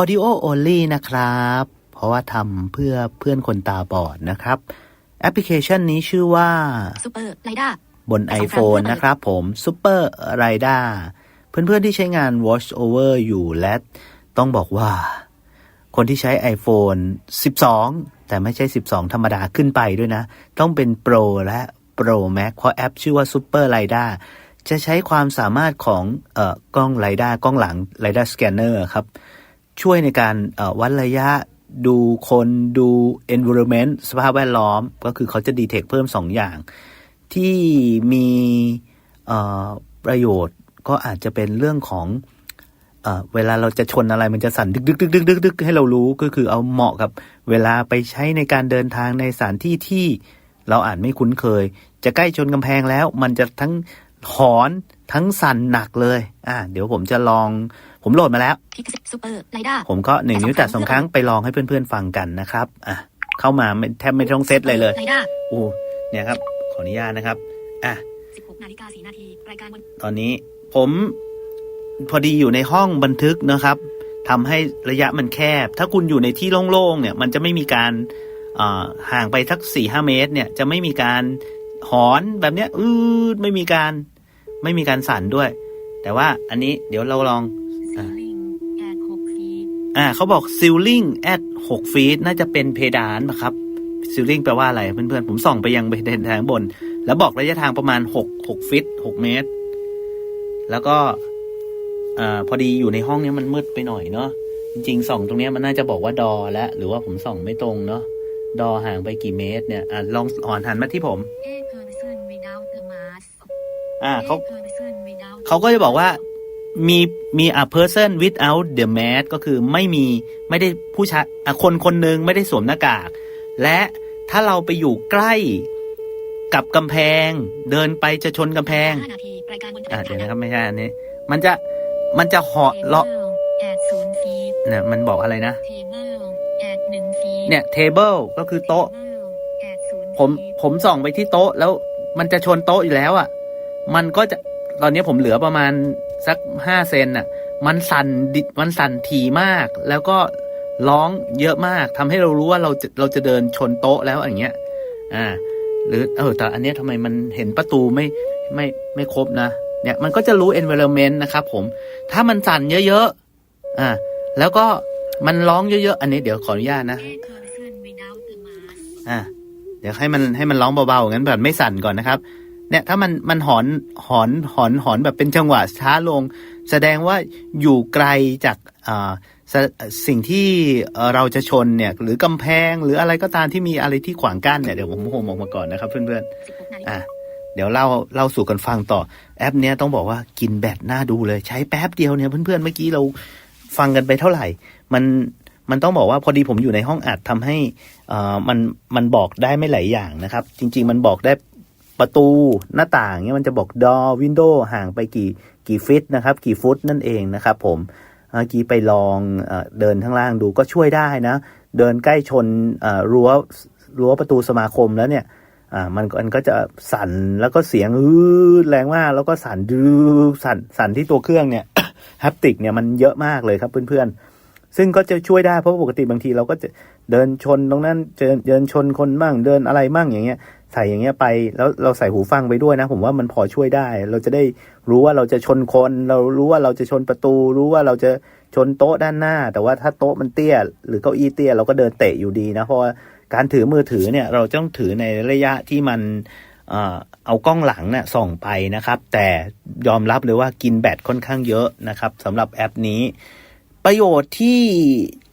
audio only นะครับ เพราะว่าทำเพื่อเพื่อนคนตาบอดนะครับ แอปพลิเคชันนี้ชื่อว่าซูเปอร์ไลด้าบน iPhone นะครับผม Super r i d a เพื่อนๆที่ใช้งาน Watch Over อยู่และต้องบอกว่า คนที่ใช้ iPhone 12 แต่ไม่ใช่ 12 ธรรมดาขึ้นไปด้วยนะ ต้องเป็น Pro และ Pro Max เพราะแอปชื่อว่า Super r i d a จะใช้ความสามารถของเอ่อกล้อง r i d a กล้องหลัง r i d a Scanner ครับ ช่วยในการวัดระยะดูคนดู environment สภาพแวดล้อม ก็คือเขาจะดีเทคเพิ่ม 2 อย่าง ที่มีประโยชน์ก็อาจจะเป็นเรื่องของเอ่อเวลาเราจะชนอะไรมันจะสั่นดึกดึกดึกดึกดึกดึกให้เรารู้ก็คือเอาเหมาะกับเวลาไปใช้ในการเดินทางในสถานที่ที่เราอาจไม่คุ้นเคย จะใกล้ชนกำแพงแล้ว มันจะทั้ง หอนทั้งสั่นหนักเลย อ่า เดี๋ยวผมจะลอง ผมโหลดมาแล้วพิกซูเปอร์ไลด้าผมก็หนึ่งนิ้วแต่สองครั้งไปลองให้เพื่อนๆฟังกันนะครับ อะ เข้ามาไม่แทบไม่ต้องเซตเลยเลยไลด้าโอ้เนี่ยครับ ขออนุญาตนะครับ อะ16นาฬิกา4นาทีรายการบนตอนนี้ผมพอดีอยู่ในห้องบันทึกนะครับทำให้ระยะมันแคบ ถ้าคุณอยู่ในที่โล่งๆเนี่ย มันจะไม่มีการเอ่อห่างไปสักสี่ห้าเมตร เนี่ย จะไม่มีการ หอนแบบเนี้ยอืดไม่มีการ ไม่มีการสั่นด้วย แต่ว่าอันนี้เดี๋ยวเราลองซีลิงแอร์6ฟีตอ่าเขาบอก ceiling at 6 feet น่าจะเป็นเพดานนะครับ ceiling แปลว่าอะไรเพื่อนๆ ผมส่องไปยังเพดานทางบน แล้วบอกระยะทางประมาณ 6 6ฟิต6เมตร แล้วก็อ่าพอดีอยู่ในห้องเนี้ยมันมืดไปหน่อยเนาะจริงๆส่องตรงเนี้ยมันน่าจะบอกว่าดอแล้วหรือว่าผมส่องไม่ตรงเนาะ ดอห่างไปกี่เมตรเนี่ยอ่าลองอ่อนหันมาที่ผม A person without the mask อ่าเขา A person without เขาก็จะบอกว่ามีมี a person without the mask ก็คือไม่มีไม่ได้ผู้ชายอะคนคนหนึ่งไม่ได้สวมหน้ากาก และถ้าเราไปอยู่ใกล้กับกำแพง เดินไปจะชนกำแพง5นาทีรายการบนอะเดี๋ยวนะครับไม่ใช่อันนี้ มันจะมันจะเหาะเลาะแอดศูนย์ฟีตเนี่ยมันบอกอะไรนะเทเบิลแอด หนึ่งฟีตเนี่ย table ก็คือโต๊ะแอดศูนย์ผมผมส่องไปที่โต๊ะแล้วมันจะชนโต๊ะอยู่แล้วอะ มันก็จะตอนนี้ผมเหลือประมาณสักห้าเซนอะ มันสั่นดิมันสั่นถี่มาก แล้วก็ร้องเยอะมากทำให้เรารู้ว่าเราจะเราจะเดินชนโต๊ะแล้วอย่างเงี้ย อ่า หรือเออแต่อันเนี้ยทำไมมันเห็นประตูไม่ไม่ไม่ครบนะ เนี่ยมันก็จะรู้ environment นะครับผม ถ้ามันสั่นเยอะๆ อ่า แล้วก็มันร้องเยอะๆ อันนี้เดี๋ยวขออนุญาตนะ A person without the mask อะเดี๋ยวให้มันให้มันร้องเบาๆงั้นแบบไม่สั่นก่อนนะครับ เนี่ยถ้ามันมันหอนหอนหอนหอนแบบเป็นจังหวะช้าลง แสดงว่าอยู่ไกลจากอ่าสสิ่งที่เอ่อเราจะชนเนี่ย หรือกำแพงหรืออะไรก็ตามที่มีอะไรที่ขวางกั้นเนี่ยเดี๋ยวผมโฮมออกมาก่อนนะครับ เพื่อน16นาฬิๆกาอะเดี๋ยวเล่าเล่าสู่กันฟังต่อแอปเนี้ยต้องบอกว่ากินแบตหน้าดูเลย ใช้แป๊บเดียวเนี่ยเพื่อนๆเมื่อกี้เราฟังกันไปเท่าไหร่ มัน มันต้องบอกว่าพอดีผมอยู่ในห้องอัดทำให้อ่มันมันบอกได้ไม่หลายอย่างนะครับ จริง ๆ มันบอกได้ประตูหน้าต่างเนี่ยมันจะบอกดอวินโดว์ห่างไปกี่กี่ฟิตนะครับ กี่ฟุตนั่นเองนะครับผมเมื่อกี้ไปลองเอเดินข้างล่างดูก็ช่วยได้นะ เดินใกล้ชนอ่อรั้วรั้วประตูสมาคมแล้วเนี่ยอ่ามันมันก็จะสั่นแล้วก็เสียงอืดแรงมากแล้วก็สั่นดื้อสั่นสั่นที่ตัวเครื่องเนี่ยแฮปติกเนี่ยมันเยอะมากเลยครับเพื่อนๆ ซึ่งก็จะช่วยได้เพราะปกติบางทีเราก็จะเดินชนตรงนั้นเดินเดินชนคนบ้างเดินอะไรบ้างอย่างเงี้ย ใส่อย่างเงี้ยไปแล้วเราใส่หูฟังไปด้วยนะ ผมว่ามันพอช่วยได้ เราจะได้รู้ว่าเราจะชนคน เรารู้ว่าเราจะชนประตู รู้ว่าเราจะชนโต๊ะด้านหน้า แต่ว่าถ้าโต๊ะมันเตี้ย หรือเก้าอี้เตี้ยเราก็เดินเตะอยู่ดีนะเพราะว่าการถือมือถือเนี่ยเราต้องถือในระยะที่มันเอ่อเอากล้องหลังเนี่ยส่องไปนะครับ แต่ยอมรับเลยว่ากินแบตค่อนข้างเยอะนะครับสำหรับแอปนี้ ประโยชน์ที่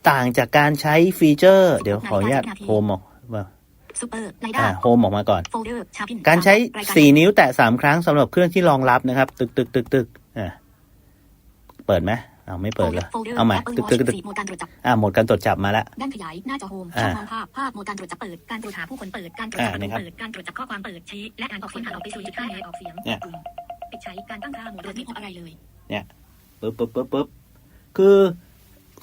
ต่างจากการใช้ฟีเจอร์ เดี๋ยวขออนุญาตโฮมออกว่าซูเปอร์ไลด้าอ่าโฮมออกมาก่อนโฟลเดอร์ชาพินการใช้รายสี่นิ้วแตะสามครั้งสำหรับเครื่องที่รองรับนะครับ ตึกตึกตึกตึกอ่าเปิดไหมอ้าวไม่เปิดเลยโฟลเดอร์เอาใหม่แอปเปิลตึกวอตึกชตึกสีโหมดการตรวจจับอ่าโหมดการตรวจจับมาแล้วด้านขยายหน้าจอโฮมอ่าช่องมองภาพภาพโหมดการตรวจจับเปิดการตรวจหาผู้คนเปิดการตรวจจับอ่าประนี่ตูครับเปิดการตรวจจับข้อความเปิดชี้และการออกเสียงหาออกไปสู่จุดค่าในออกเสียงเนี่ยปุ่มปิดใช้การตั้งค่าโหมดโดยไม่พบอะไรเลยปึ๊บปึ๊บปึ๊บปึ๊บ คือ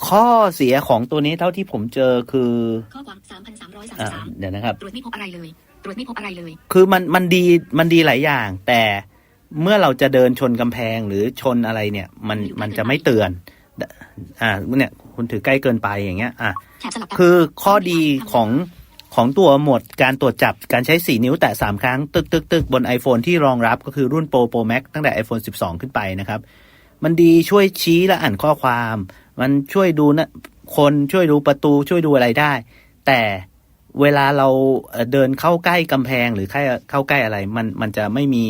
ข้อเสียของตัวนี้เท่าที่ผมเจอคือข้อความอ่า3,333เดี๋ยวนะครับตรวจไม่พบอะไรเลยตรวจไม่พบอะไรเลย คือมันมันดีมันดีหลายอย่าง แต่เมื่อเราจะเดินชนกำแพงหรือชนอะไรเนี่ย มันมันจะไม่เตือน อ่าเนี่ยคุณถือใกล้เกินไปอย่างเงี้ย อะแถบสลับกับคือข้อดีของของตัวโหมดการตรวจจับการใช้ 4 นิ้วแตะ 3 ครั้ง ตึกตึกตึกบน iPhone ที่รองรับก็คือรุ่น Pro Pro Max ตั้งแต่ iPhone 12 ขึ้นไปนะครับ มันดีช่วยชี้และอ่านข้อความ มันช่วยดูนะคนช่วยดูประตูช่วยดูอะไรได้ แต่เวลาเราเดินเข้าใกล้กำแพงหรือเข้าใกล้อะไร มันมันจะไม่มี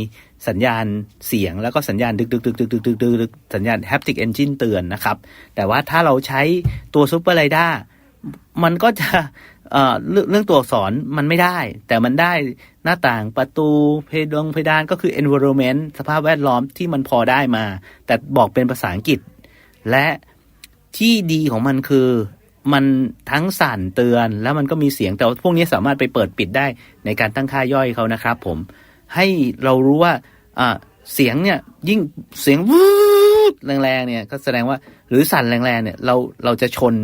สัญญาณเสียงแล้วก็สัญญาณดึกดึกดึกดึกดึกดึกดึกสัญญาณแฮปติกเอนจินเตือนนะครับ แต่ว่าถ้าเราใช้ตัวซูเปอร์ไรด้ามันก็จะ เอ่อเรื่องเรื่องตัวอักษรมันไม่ได้ แต่มันได้หน้าต่างประตูเพดงเพดานก็คือ environment สภาพแวดล้อมที่มันพอได้มา แต่บอกเป็นภาษาอังกฤษ และที่ดีของมันคือมันทั้งสั่นเตือนแล้วมันก็มีเสียงแต่ว่าพวกนี้สามารถไปเปิดปิดได้ในการตั้งค่าย่อยเขานะครับ ผมให้เรารู้ว่าอ่าเสียงเนี่ยยิ่งเสียงวูดแรงๆเนี่ยก็แสดงว่าหรือสั่นแรงๆเนี่ยเราเราจะชน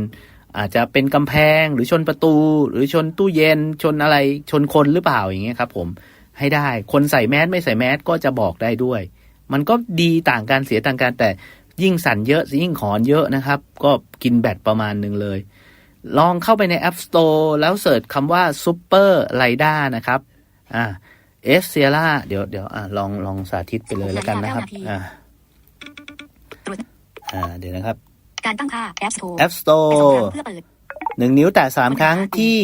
อาจจะเป็นกำแพงหรือชนประตู หรือชนตู้เย็นชนอะไรชนคนหรือเปล่าอย่างเงี้ยครับ ผมให้ได้คนใส่แมสไม่ใส่แมสก็จะบอกได้ด้วย มันก็ดีต่างกันเสียต่างกันแต่ยิ่งสั่นเยอะยิ่งขอนเยอะนะครับ ก็กินแบตประมาณหนึ่งเลย ลองเข้าไปใน App Store แล้วเสิร์ชคำว่า Super l i d a นะครับอ่าเอสเซียร่าเดี๋ยวเดี๋ยวอ่าลองลองสาธิตไปเลยแล้วกันนะครับอ่าตรวจอ่าเดี๋ยวนะครับ การตั้งค่า App Store App แตะสอง Store ครั้งเพื่อเปิดหนึ่งนิ้วแตะสามครั้งที่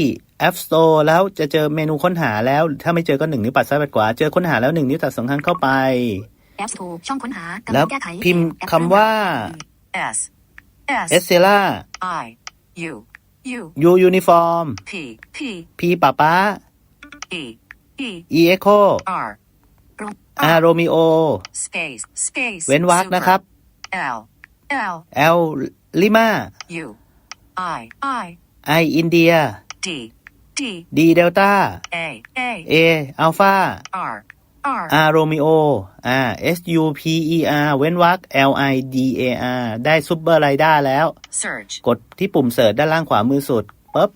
App Store แล้วจะเจอเมนูค้นหาแล้ว ถ้าไม่เจอก็หนึ่งนิ้วปัดซ้ายปัดขวา เจอค้นหาแล้วหนึ่งนิ้วแตะสองครั้งเข้าไป App Store ช่องค้นหากำแล้ลัวงแก้ไขพิมพ์แอปคำว่า S เอส S เซล่า I U U U Uniform P P P ป้าป้า E E E Echo R R Romeo space space เว้นวรรค super นะครับ L L L Lima U I I I India D D D Delta A A A Alpha R R R Romeo อ่า S U P E R เว้นวรรค L I D A R ได้ซุปเปอร์ไรด้าแล้ว search กดที่ปุ่มเสิร์ชด้านล่างขวามือสุดปุ๊บ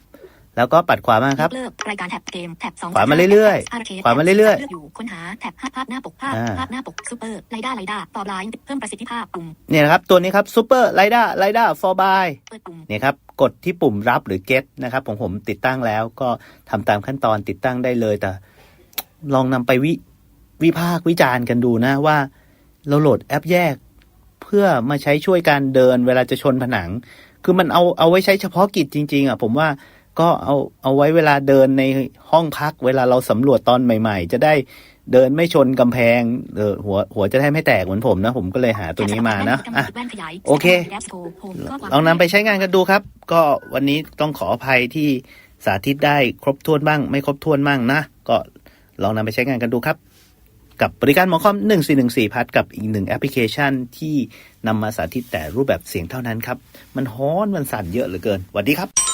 แล้วก็ปัดขวามาครับยกเลิกรายการแท็บเกมแท็บสองขวามาเรื่อยๆแท็บ Arcade ขวามาเรื่อยๆแท็บอยู่ค้นหาแท็บภาพภาพหน้าปกภาพอ่าภาพหน้าปกซูเปอร์ไลด้าไลด้าตอบไลน์เพิ่มประสิทธิภาพปุ่มเนี่ยนะครับ ตัวนี้ครับซูเปอร์ไรด้าไรด้า for by เปิดปุ่มเนี่ยครับ กดที่ปุ่มรับหรือ get นะครับผมผมติดตั้งแล้วก็ทำตามขั้นตอนติดตั้งได้เลย แต่ ลองนำไปวิวิพากษ์วิจารณ์กันดูนะว่าเราโหลดแอปแยก เพื่อมาใช้ช่วยการเดินเวลาจะชนผนัง คือมันเอาเอาไว้ใช้เฉพาะกิจจริง ๆอะผมว่า ก็เอาเอาไว้เวลาเดินในห้องพัก เวลาเราสำรวจตอนใหม่ ๆ จะได้เดินไม่ชนกำแพงเออหัวหัวจะได้ไม่แตกเหมือนผมนะ ผมก็เลยหาตัวนี้มานะอะโอเคลองนำไปใช้งานกันดูครับ ก็วันนี้ต้องขออภัยที่สาธิตได้ครบถ้วนบ้าง ไม่ครบถ้วนบ้างนะ ก็ลองนำไปใช้งานกันดูครับ กับบริการหมอคอม 1414 พัดกับอีกหนึ่งแอปพลิเคชันที่นำมาสาธิตแต่รูปแบบเสียงเท่านั้นครับ มันฮ้อนมันสั่นเยอะเหลือเกินสวัสดีครับ